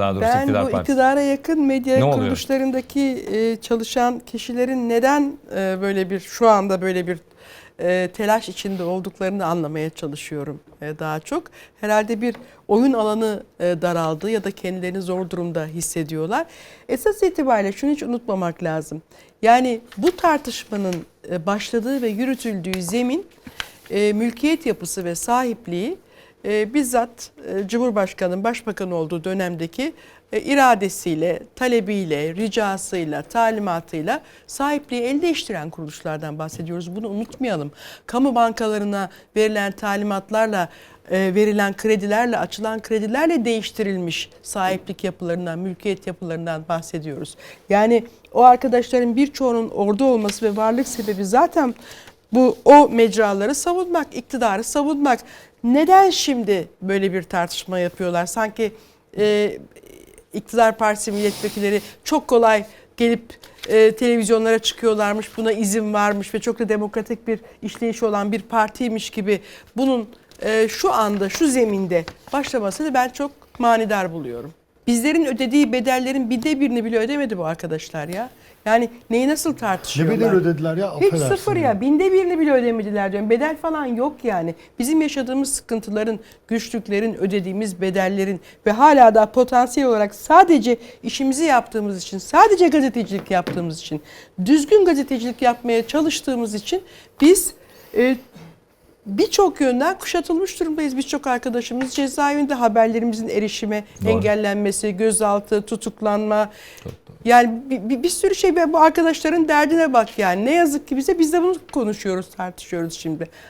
Daha doğrusu Ben iktidar bu partisi. iktidara yakın medya Ne kuruluşlarındaki e, çalışan kişilerin neden e, böyle bir şu anda böyle bir e, telaş içinde olduklarını anlamaya çalışıyorum e, daha çok. Herhalde bir oyun alanı e, daraldı ya da kendilerini zor durumda hissediyorlar. Esas itibariyle şunu hiç unutmamak lazım. Yani bu tartışmanın e, başladığı ve yürütüldüğü zemin e, mülkiyet yapısı ve sahipliği e, bizzat e, Cumhurbaşkanı'nın başbakan olduğu dönemdeki e, iradesiyle, talebiyle, ricasıyla, talimatıyla sahipliği el değiştiren kuruluşlardan bahsediyoruz. Bunu unutmayalım. Kamu bankalarına verilen talimatlarla e, verilen kredilerle, açılan kredilerle değiştirilmiş sahiplik yapılarından, mülkiyet yapılarından bahsediyoruz. Yani o arkadaşların birçoğunun orada olması ve varlık sebebi zaten bu o mecraları savunmak, iktidarı savunmak. Neden şimdi böyle bir tartışma yapıyorlar? Sanki e, iktidar partisi milletvekilleri çok kolay gelip e, televizyonlara çıkıyorlarmış, buna izin varmış ve çok da demokratik bir işleyişi olan bir partiymiş gibi bunun e, şu anda, şu zeminde başlamasını ben çok manidar buluyorum. Bizlerin ödediği bedellerin binde birini bile ödemedi bu arkadaşlar ya. Yani neyi nasıl Ne tartışıyorlar? bedel ödediler ya Hiç affedersin. sıfır ya. Binde birini bile ödemediler diyorum. Bedel falan yok yani. Bizim yaşadığımız sıkıntıların, güçlüklerin, ödediğimiz bedellerin ve hala da potansiyel olarak sadece işimizi yaptığımız için, sadece gazetecilik yaptığımız için, düzgün gazetecilik yapmaya çalıştığımız için biz e, birçok yönden kuşatılmış durumdayız. Birçok arkadaşımız cezaevinde haberlerimizin erişime Doğru. engellenmesi, gözaltı, tutuklanma. Yani bir, bir, bir sürü şey ve bu arkadaşların derdine bak yani. Ne yazık ki bize biz de bunu konuşuyoruz, tartışıyoruz şimdi.